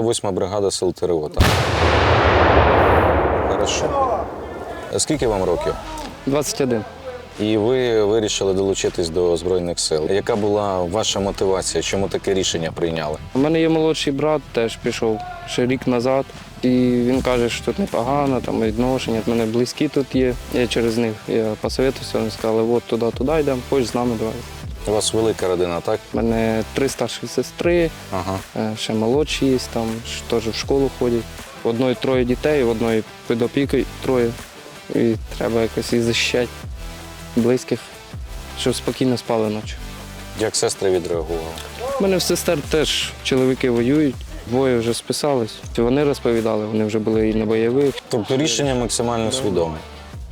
108 бригада сил ТРО, так? Хорошо. Скільки вам років? 21. І ви вирішили долучитись до Збройних сил. Яка була ваша мотивація? Чому таке рішення прийняли? У мене є молодший брат, теж пішов ще рік назад. І він каже, що тут непогано, там відношення. В мене близькі тут є. Я через них я посоветувався, вони сказали, от туди, туди йдемо, хочеш з нами давай. У вас велика родина, так? У мене три старші сестри, Ага. е, ще молодші є, там ж теж в школу ходять. В одної троє дітей, в одної під опікою троє. І треба якось їх захищати близьких, щоб спокійно спали ночі. Як сестри відреагували? У мене в сестер теж чоловіки воюють, двоє вже списались. Вони розповідали, вони вже були і на бойових. Тобто рішення максимально свідоме.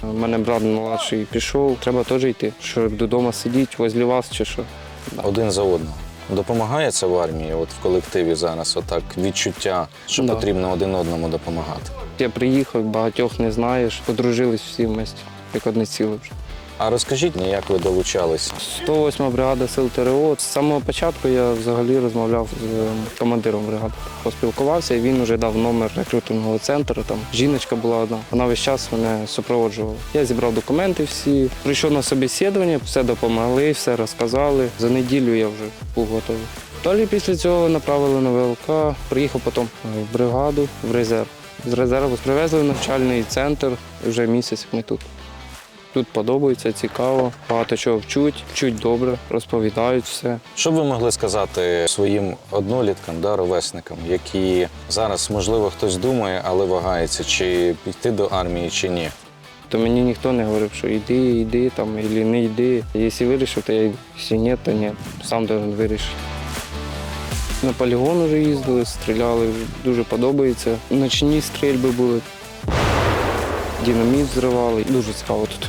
У мене брат молодший пішов, треба теж йти, щоб додому сидіти возле вас чи що. Один за одного. Допомагає це в армії, от в колективі зараз, отак відчуття, що Да. потрібно один одному допомагати. Я приїхав, багатьох не знаєш, подружились всі вместе, як одне ціле вже. А розкажіть як ви долучались? 108 бригада сил ТРО. З самого початку я взагалі розмовляв з е, командиром бригади. Поспілкувався, і він вже дав номер рекрутингового центру. Там жіночка була одна. Вона весь час мене супроводжувала. Я зібрав документи всі, прийшов на собеседування, все допомогли, все розказали. За неділю я вже був готовий. Далі після цього направили на ВЛК, приїхав потім е, в бригаду, в резерв. З резерву привезли в навчальний центр, вже місяць ми тут. Тут подобається, цікаво, багато чого вчуть, вчуть добре, розповідають все. Що б ви могли сказати своїм одноліткам, да, ровесникам, які зараз, можливо, хтось думає, але вагається, чи йти до армії, чи ні? То мені ніхто не говорив, що йди, йди там, або не йди. Якщо вирішив, то я йду. Якщо ні, то ні. Сам должен вирішити. На полігон вже їздили, стріляли, дуже подобається. Ночні стрільби були, динаміт зривали. Дуже цікаво тут.